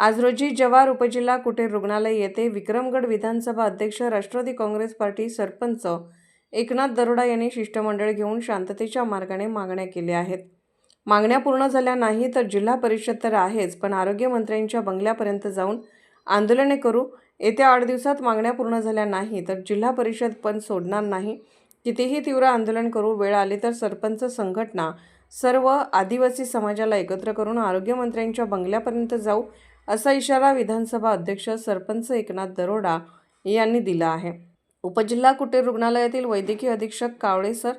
आज रोजी जवार उपजिल्हा कुटीर रुग्णालय येथे विक्रमगड विधानसभा अध्यक्ष राष्ट्रवादी काँग्रेस पार्टी सरपंच एकनाथ दरोडा यांनी शिष्टमंडळ घेऊन शांततेच्या मार्गाने मागण्या केल्या आहेत. मागण्या पूर्ण झाल्या नाही तर जिल्हा परिषद तर आहेच पण आरोग्यमंत्र्यांच्या बंगल्यापर्यंत जाऊन आंदोलने करू. येत्या आठ दिवसात मागण्या पूर्ण झाल्या नाही तर जिल्हा परिषद पण सोडणार नाही. कितीही तीव्र आंदोलन करू वेळ आली तर सरपंच संघटना सर्व आदिवासी समाजाला एकत्र करून आरोग्यमंत्र्यांच्या बंगल्यापर्यंत जाऊ. असा इशारा विधानसभा अध्यक्ष सरपंच एकनाथ दरोडा यांनी दिला आहे. उपजिल्हा कुटीर रुग्णालयातील वैद्यकीय अधीक्षक कावळे सर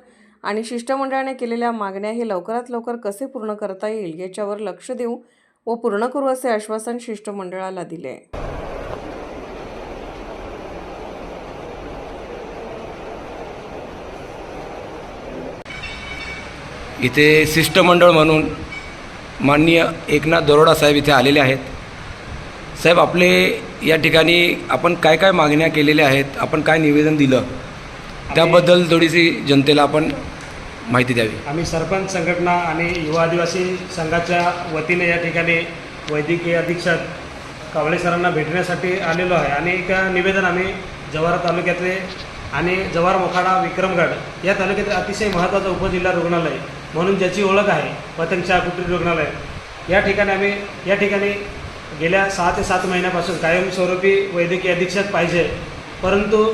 आणि शिष्टमंडळाने केलेल्या मागण्या हे लवकरात लवकर कसे पूर्ण करता येईल याच्यावर लक्ष देऊ व पूर्ण करू असे आश्वासन शिष्टमंडळाला दिले इथे शिष्टमंडळ म्हणून माननीय एकनाथ दरोडा साहेब इथे आलेले आहेत. साहेब आपले या ठिकाणी आपण काय काय मागण्या केलेल्या आहेत आपण काय निवेदन दिलं त्याबद्दल थोडीशी जनतेला आपण माहिती द्यावी. आम्ही सरपंच संघटना आणि युवा आदिवासी संघाच्या वतीने या ठिकाणी वैद्यकीय अधीक्षक कावळे सरांना भेटण्यासाठी आलेलो आहे. आणि एक निवेदन आम्ही जव्हार तालुक्यातले आणि जव्हार मोखाडा विक्रमगड या तालुक्यातील अतिशय महत्त्वाचं उपजिल्हा रुग्णालय म्हणून ज्याची ओळख आहे पतंगशाह कुटीर रुग्णालय. या ठिकाणी आम्ही या ठिकाणी गेल्या सहा ते सात महिन्यापासून कायमस्वरूपी वैद्यकीय अधीक्षक पाहिजे परंतु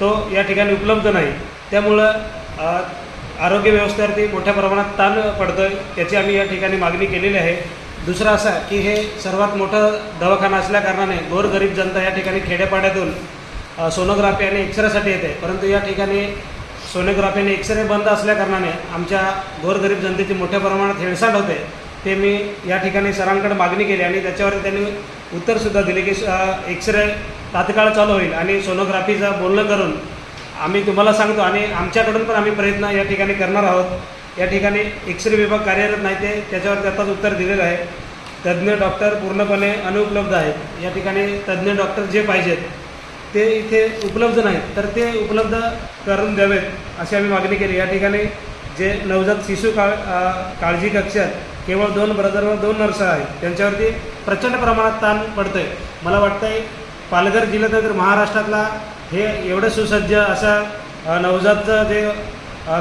तो या ठिकाणी उपलब्ध नाही. त्यामुळं आरोग्य व्यवस्थेवरती मोठ्या प्रमाणात ताण पडतो आहे त्याची आम्ही या ठिकाणी मागणी केलेली आहे. दुसरं असं की हे सर्वात मोठं दवाखाना असल्याकारणाने गोरगरीब जनता या ठिकाणी खेड्यापाड्यातून सोनोग्राफी आणि एक्सरेसाठी येते. परंतु या ठिकाणी सोनोग्राफी आणि एक्सरे बंद असल्याकारणाने आमच्या गोरगरीब जनतेची मोठ्या प्रमाणात हेळसांड होते. ते मी या ठिकाणी सरांकडे मागणी केली आणि त्याच्यावर त्यांनी उत्तरसुद्धा दिले की एक्सरे तात्काळ चालू होईल आणि सोनोग्राफीचं बोलणं करून आम्ही तुम्हाला सांगतो आणि आमच्याकडून पण आम्ही प्रयत्न या ठिकाणी करणार आहोत. या ठिकाणी एक्सरे विभाग कार्यरत नाही ते त्याच्यावर त्याचाच उत्तर दिलेलं आहे. तज्ज्ञ डॉक्टर पूर्णपणे अनुपलब्ध आहेत. या ठिकाणी तज्ज्ञ डॉक्टर जे पाहिजेत ते इथे उपलब्ध नाहीत. तर ते उपलब्ध करून द्यावेत अशी आम्ही मागणी केली. या ठिकाणी जे नवजात शिशु काळ काळजी कक्षात केवळ दोन ब्रदर व दोन नर्स आहेत. त्यांच्यावरती प्रचंड प्रमाणात ताण पडतोय. मला वाटतंय पालघर जिल्ह्यात तर महाराष्ट्रातला हे एवढं सुसज्ज असा नवजातचं जे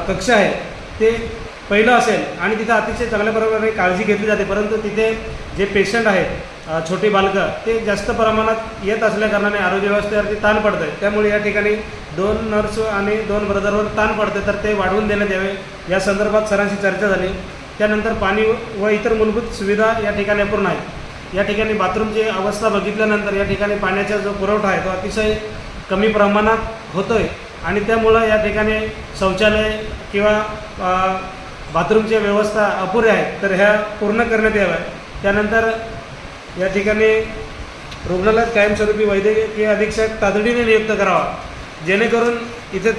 कक्ष आहे ते पहिलं असेल. आणि तिथं अतिशय चांगल्या प्रकारे काळजी घेतली जाते. परंतु तिथे जे पेशंट आहेत छोटी बालकं ते जास्त प्रमाणात येत असल्याकारणाने आरोग्य व्यवस्थेवरती ताण पडतं आहे त्यामुळे या ठिकाणी दोन नर्स आणि दोन ब्रदरवर ताण पडतं तर ते वाढवून देण्यात यावे. या संदर्भात सरांशी चर्चा झाली. त्यानंतर पाणी व इतर मूलभूत सुविधा या ठिकाणी अपूर्ण आहेत. या ठिकाणी बाथरूमची अवस्था बघितल्यानंतर या ठिकाणी पाण्याचा जो पुरवठा आहे तो अतिशय कमी प्रमाणात होतो आहे आणि त्यामुळं या ठिकाणी शौचालय किंवा बाथरूमची बाथरूमच्या व्यवस्था अपुऱ्या आहेत तर ह्या पूर्ण करण्यात याव्या त्यानंतर या ठिकाणी रुग्णालयात कायमस्वरूपी वैद्यकीय अधीक्षक तातडीने नियुक्त करावा. जेणेकरून इथे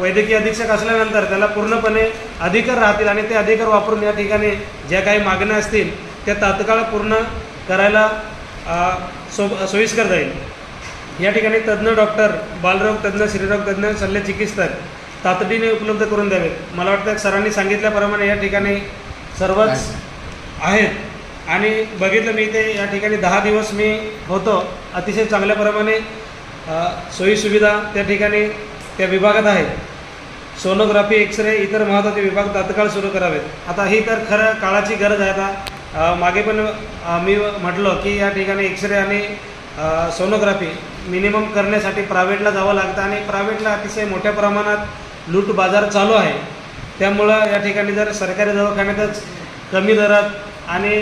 वैद्यकीय अधीक्षक असल्यानंतर त्याला पूर्णपणे अधिकार राहतील आणि ते अधिकार वापरून या ठिकाणी ज्या काही मागण्या असतील त्या तात्काळ पूर्ण करायला सो सोयीस्कर जाईल. या ठिकाणी तज्ज्ञ डॉक्टर बालरोग तज्ज्ञ श्रीरोग तज्ज्ञ शल्य चिकित्सक तातडीने उपलब्ध करून द्यावेत. मला वाटतं सरांनी सांगितल्याप्रमाणे या ठिकाणी सर्वच आहेत. आणि बघितलं मी ते या ठिकाणी दहा दिवस मी होतो. अतिशय चांगल्या प्रमाणे अ, सोयीसुविधा त्या ठिकाणी त्या विभागात आहेत सोनोग्राफी एक्सरे इतर महत्त्वाचे विभाग तात्काळ सुरू करावेत. आता ही तर खरं काळाची गरज आहे आता. मागे पण मी म्हटलं की या ठिकाणी एक्सरे आणि सोनोग्राफी मिनिमम करण्यासाठी प्रायव्हेटला जावं लागतं आणि प्रायव्हेटला अतिशय मोठ्या प्रमाणात लूट बाजार चालू आहे. त्यामुळं या ठिकाणी जर सरकारी दवाखान्यातच कमी दरात आणि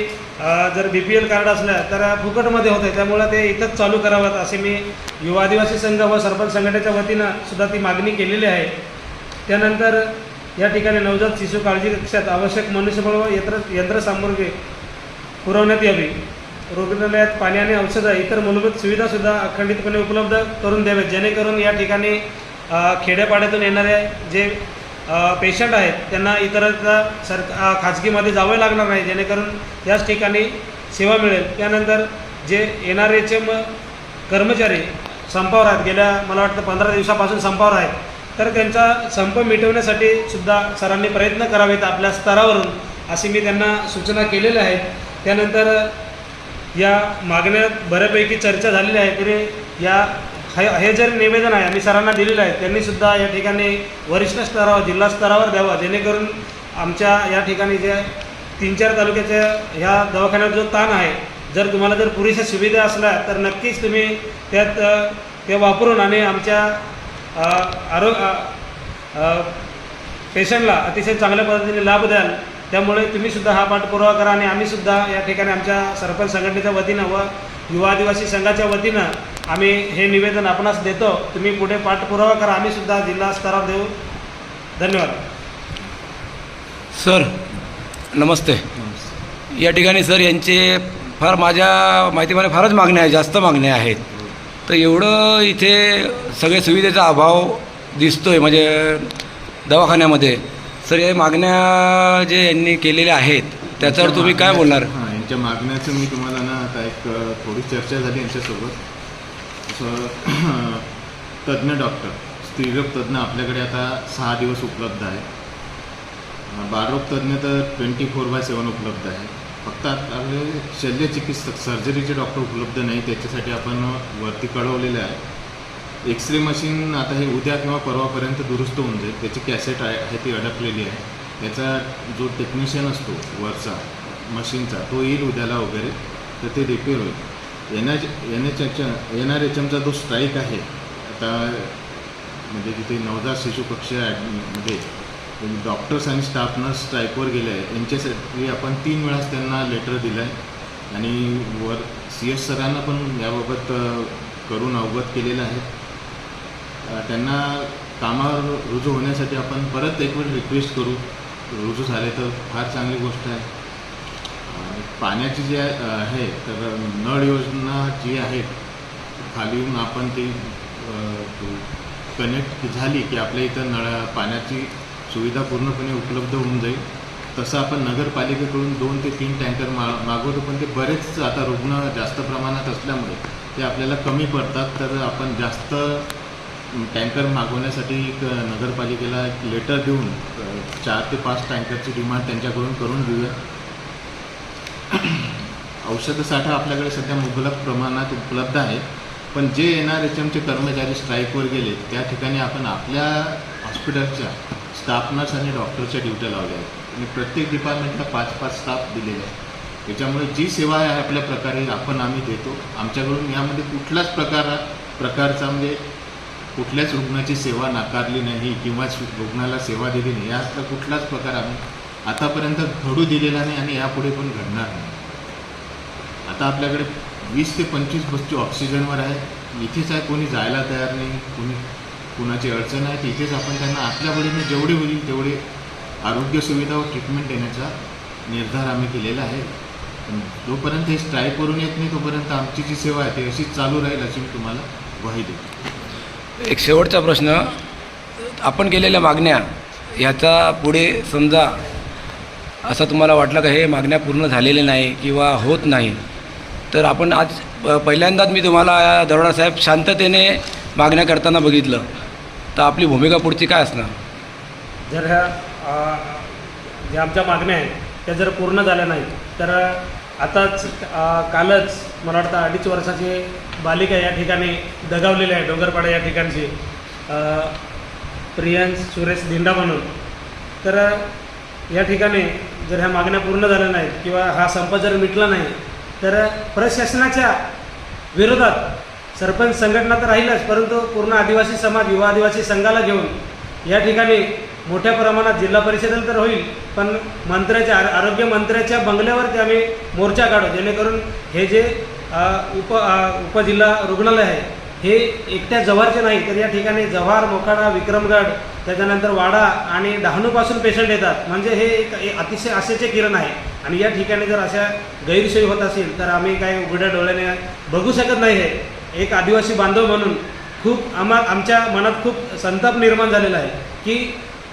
जर बी पी एल कार्ड असलं तर फुकटमध्ये होतं त्यामुळं ते इथंच चालू करावं. असे मी युवा आदिवासी संघ व सरपंच संघटनेच्या वतीनं सुद्धा ती मागणी केलेली आहे. त्यानंतर या ठिकाणी नवजात शिशु काळजी कक्षात आवश्यक मनुष्यबळ व यंत्र यंत्रसामुग्री पुरवण्यात यावी. रुग्णालयात पाणी आणि औषधं इतर मूलभूत सुविधासुद्धा अखंडितपणे उपलब्ध करून द्यावेत जेणेकरून या ठिकाणी खेड्यापाड्यातून येणारे जे पेशंट आहेत. त्यांना इतरत्र सर खाजगीमध्ये जावं लागणार नाही. जेणेकरून याच ठिकाणी सेवा मिळेल. त्यानंतर जे एन आर एच एम कर्मचारी संपावर आहेत. गेल्या मला वाटतं पंधरा दिवसापासून संपावर आहेत. तर त्यांचा संप मिटवण्यासाठी सुद्धा सरांनी प्रयत्न करावेत आपल्या स्तरावरून अशी मी त्यांना सूचना केलेल्या आहेत त्यानंतर या मागण्यात बऱ्यापैकी चर्चा झालेली आहे तरी या हे हे जर निवेदन आहे आम्ही सरांना दिलेलं आहे त्यांनीसुद्धा या ठिकाणी वरिष्ठ स्तरावर जिल्हा स्तरावर द्यावा जेणेकरून आमच्या या ठिकाणी जे तीन चार तालुक्याच्या ह्या दवाखान्यात जो ताण आहे जर तुम्हाला जर पुरेशा सुविधा असल्या तर नक्कीच तुम्ही त्यात ते वापरून आणि आमच्या आरो पेशंटला अतिशय चांगल्या पद्धतीने लाभ द्याल. त्यामुळे तुम्ही सुद्धा हा पाठपुरावा करा आणि आम्ही सुद्धा या ठिकाणी आमच्या सरपंच संघटनेच्या वतीनं व युवा आदिवासी संघाच्या वतीनं आम्ही हे निवेदन आपणास देतो. तुम्ही पुढे पाठपुरावा करा. आम्ही सुद्धा जिल्हा स्तरावर देऊ. धन्यवाद. सर नमस्ते. या ठिकाणी सर यांचे फार माझ्या माहितीप्रमाणे फारच मागण्या आहेत जास्त मागण्या आहेत. तर एवढं इथे सगळे सुविधेचा अभाव दिसतोय म्हणजे दवाखान्यामध्ये. सर या मागण्या जे यांनी केलेल्या आहेत त्याच्यावर तुम्ही काय बोलणार? हां यांच्या मागण्याचं मी तुम्हाला ना आता एक अ, थोडी चर्चा झाली यांच्यासोबत. असं तज्ज्ञ डॉक्टर स्त्रीरोग तज्ज्ञ आपल्याकडे आता सहा दिवस उपलब्ध आहे. अ, बाळरोग तज्ज्ञ तर ट्वेंटी फोर बाय सेवन उपलब्ध आहे. फक्त आता आपले शल्यचिकित्सक सर्जरीचे डॉक्टर उपलब्ध नाही त्याच्यासाठी आपण वरती कळवलेलं आहे. एक्स रे मशीन आता हे उद्या किंवा परवापर्यंत दुरुस्त होऊन जाईल. त्याची कॅसेट आहे आहे ती अडकलेली आहे. त्याचा जो टेक्निशियन असतो वरचा मशीनचा तो येईल उद्याला वगैरे तर ते रिपेअर होईल. N H N H H N R H एमचा जो स्ट्राईक आहे आता म्हणजे तिथे नवजात शिशु कक्षमध्ये डॉक्टर्स आणि स्टाफ नर्स स्ट्राईकवर गेले आहे यांच्यासाठी आपण तीन वेळाच त्यांना लेटर दिलं आहे आणि वर सी एस सरांना पण याबाबत करून अवगत केलेलं आहे. त्यांना कामावर रुजू होण्यासाठी आपण परत एक वेळ रिक्वेस्ट करू. रुजू झाले तर फार चांगली गोष्ट आहे. पाण्याची जी आहे आहे तर नळ योजना जी आहे खाली येऊन आपण ती कनेक्ट झाली की आपल्या इथं नळ पाण्याची सुविधा पूर्णपणे उपलब्ध होऊन जाईल. तसं आपण नगरपालिकेकडून दोन ते तीन टँकर मा मागवतो पण ते बरेच आता रुग्ण जास्त प्रमाणात असल्यामुळे ते आपल्याला कमी पडतात. तर आपण जास्त टँकर मागवण्यासाठी एक नगरपालिकेला एक लेटर देऊन चार ते पाच टँकरची डिमांड त्यांच्याकडून करून देऊया औषध साठा आपल्याकडे सध्या मुबलक प्रमाणात उपलब्ध आहे. पण जे एन आर एच एमचे कर्मचारी स्ट्राईकवर गेले त्या ठिकाणी आपण आपल्या हॉस्पिटलच्या स्टाफ नर्स आणि डॉक्टरच्या ड्युट्या लावल्या आहेत. आणि प्रत्येक डिपार्टमेंटला पाच पाच स्टाफ दिलेले आहेत. त्याच्यामुळे जी सेवा आहे आपल्या प्रकारे आपण आम्ही देतो. आमच्याकडून यामध्ये कुठलाच प्रकार प्रकारचा म्हणजे कुठल्याच रुग्णाची सेवा नाकारली नाही किंवा रुग्णाला सेवा दिली नाही. यातला कुठलाच प्रकार आम्ही आतापर्यंत घडू दिलेला नाही आणि यापुढे पण घडणार नाही. आता आपल्याकडे वीस ते पंचवीस बसची ऑक्सिजनवर आहे. इथेच आहे कोणी जायला तयार नाही कोणी कुणाची अडचण आहे तिथेच आपण त्यांना आपल्या बळीने जेवढे होईल तेवढे आरोग्य सुविधा व ट्रीटमेंट देण्याचा निर्धार आम्ही केलेला आहे. जोपर्यंत हे स्ट्राईकवरून येत नाही तोपर्यंत आमची जी सेवा आहे ती अशीच चालू राहील अशी मी तुम्हाला ग्वाही देतो. एक शेवटचा प्रश्न. आपण केलेल्या मागण्या ह्याचा पुढे समजा असं तुम्हाला वाटलं का हे मागण्या पूर्ण झालेल्या नाही किंवा होत नाही तर आपण आज पहिल्यांदाच मी तुम्हाला दरोडासाहेब शांततेने मागण्या करताना बघितलं. तर आपली भूमिका पुढची काय असणार? जर ह्या ज्या आमच्या मागण्या आहेत त्या जर पूर्ण झाल्या नाहीत तर आताच कालच मला वाटतं अडीच वर्षाची बालिका या ठिकाणी दगावलेली आहे डोंगरपाडा या ठिकाणची. प्रियांश सुरेश दिंडा म्हणून. तर या ठिकाणी जर ह्या मागण्या पूर्ण झाल्या नाहीत किंवा हा संप जर मिटला नाही तर प्रशासनाच्या विरोधात सरपंच संघटना तर राहीलच परंतु पूर्ण आदिवासी समाज युवा आदिवासी संघाला घेऊन या ठिकाणी मोठ्या प्रमाणात जिल्हा परिषदेला तर होईल पण मंत्र्याच्या आर- आरोग्य मंत्र्याच्या बंगल्यावरती आम्ही मोर्चा काढू जेणेकरून हे जे उप उपजिल्हा रुग्णालय आहे हे एकट्या जव्हारचे नाही तर या ठिकाणी जव्हार मोखाडा विक्रमगड त्याच्यानंतर वाडा आणि डहाणूपासून पेशंट येतात. म्हणजे हे एक अतिशय आशेचे किरण आहे. आणि या ठिकाणी जर अशा गैरसोयी होत असेल तर आम्ही काही उघड्या डोळ्याने बघू शकत नाही हे. एक आदिवासी बांधव म्हणून खूप आम्हा आमच्या मनात खूप संताप निर्माण झालेला आहे की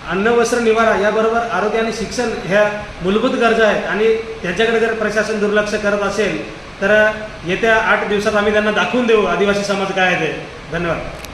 अन्न वस्त्र निवारा याबरोबर आरोग्य आणि शिक्षण ह्या मूलभूत गरजा आहेत. आणि त्याच्याकडे जर प्रशासन दुर्लक्ष करत असेल तर येत्या आठ दिवसात आम्ही त्यांना दाखवून देऊ. आदिवासी समाज काय आहे ते. धन्यवाद.